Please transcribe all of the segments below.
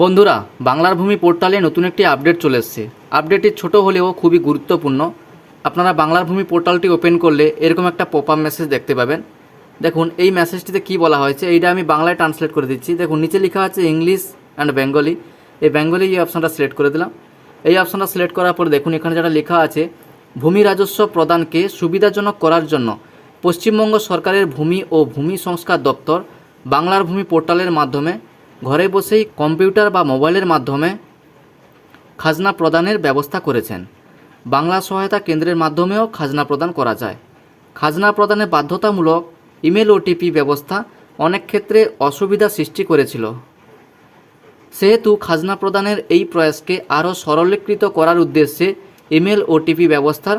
বন্ধুরা, বাংলার ভূমি পোর্টালে নতুন একটি আপডেট চলে এসেছে। আপডেটটি ছোট হলেও খুবই গুরুত্বপূর্ণ। আপনারা বাংলার ভূমি পোর্টালটি ওপেন করলে এরকম একটা পপ আপ মেসেজ দেখতে পাবেন। দেখুন, এই মেসেজটিতে কি বলা হয়েছে, এইটা আমি বাংলায় ট্রান্সলেট করে দিচ্ছি। দেখুন, নিচে লেখা আছে ইংলিশ অ্যান্ড বেঙ্গলি এই বেঙ্গলি এই অপশানটা সিলেক্ট করে দিলাম। এই অপশানটা সিলেক্ট করার পর দেখুন, এখানে যেটা লেখা আছে, ভূমি রাজস্ব প্রদানকে সুবিধাজনক করার জন্য পশ্চিমবঙ্গ সরকারের ভূমি ও ভূমি সংস্কার দপ্তর বাংলার ভূমি পোর্টালের মাধ্যমে ঘরে বসেই কম্পিউটার বা মোবাইলের মাধ্যমে খাজনা প্রদানের ব্যবস্থা করেছেন। বাংলা সহায়তা কেন্দ্রের মাধ্যমেও খাজনা প্রদান করা যায়। খাজনা প্রদানে বাধ্যতামূলক ইমেল ওটিপি ব্যবস্থা অনেক ক্ষেত্রে অসুবিধা সৃষ্টি করেছিল। সেহেতু খাজনা প্রদানের এই প্রয়াসকে আরও সরলীকৃত করার উদ্দেশ্যে ইমেল ওটিপি ব্যবস্থার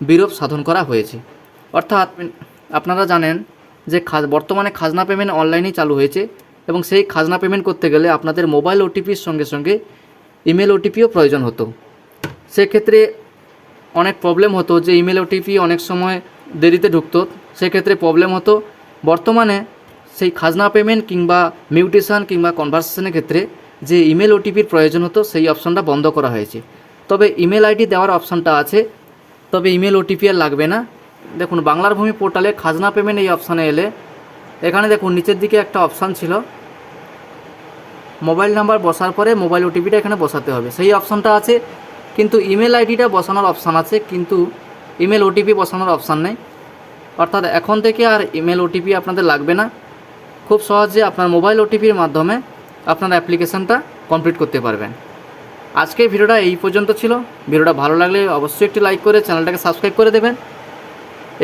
বিরূপ সাধন করা হয়েছে। অর্থাৎ, আপনারা জানেন যে বর্তমানে খাজনা পেমেন্ট অনলাইনেই চালু হয়েছে। এবং সেই খাজনা পেমেন্ট করতে গেলে আপনাদের মোবাইল ওটিপির সঙ্গে সঙ্গে ইমেল ওটিপিও প্রয়োজন হতো। সেক্ষেত্রে অনেক প্রবলেম হতো যে ইমেল ওটিপি অনেক সময় দেরিতে ঢুকতো। সেক্ষেত্রে প্রবলেম হতো। বর্তমানে সেই খাজনা পেমেন্ট কিংবা মিউটেশন কিংবা কনভার্সেশনের ক্ষেত্রে যে ইমেল ওটিপির প্রয়োজন হতো, সেই অপশনটা বন্ধ করা হয়েছে। তবে ইমেল আইডি দেওয়ার অপশানটা আছে। তবে ইমেল ওটিপি আর লাগবে না। দেখুন, বাংলার ভূমি পোর্টালে খাজনা পেমেন্ট এই অপশানে এলে, এখানে দেখুন, নিচের দিকে একটা অপশান ছিল। মোবাইল নাম্বার বসার পরে মোবাইল ওটিপিটা এখানে বসাতে হবে। সেই অপশানটা আছে, কিন্তু ইমেল আইডিটা বসানোর অপশান আছে, কিন্তু ইমেল ওটিপি বসানোর অপশান নেই। অর্থাৎ এখন থেকে আর ইমেল ওটিপি আপনাদের লাগবে না। খুব সহজে আপনার মোবাইল ওটিপির মাধ্যমে আপনার অ্যাপ্লিকেশানটা কমপ্লিট করতে পারবেন। আজকের ভিডিওটা এই পর্যন্ত ছিল। ভিডিওটা ভালো লাগলে অবশ্যই একটি লাইক করে চ্যানেলটাকে সাবস্ক্রাইব করে দেবেন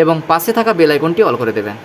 এবং পাশে থাকা বেল আইকনটি অল করে দেবেন।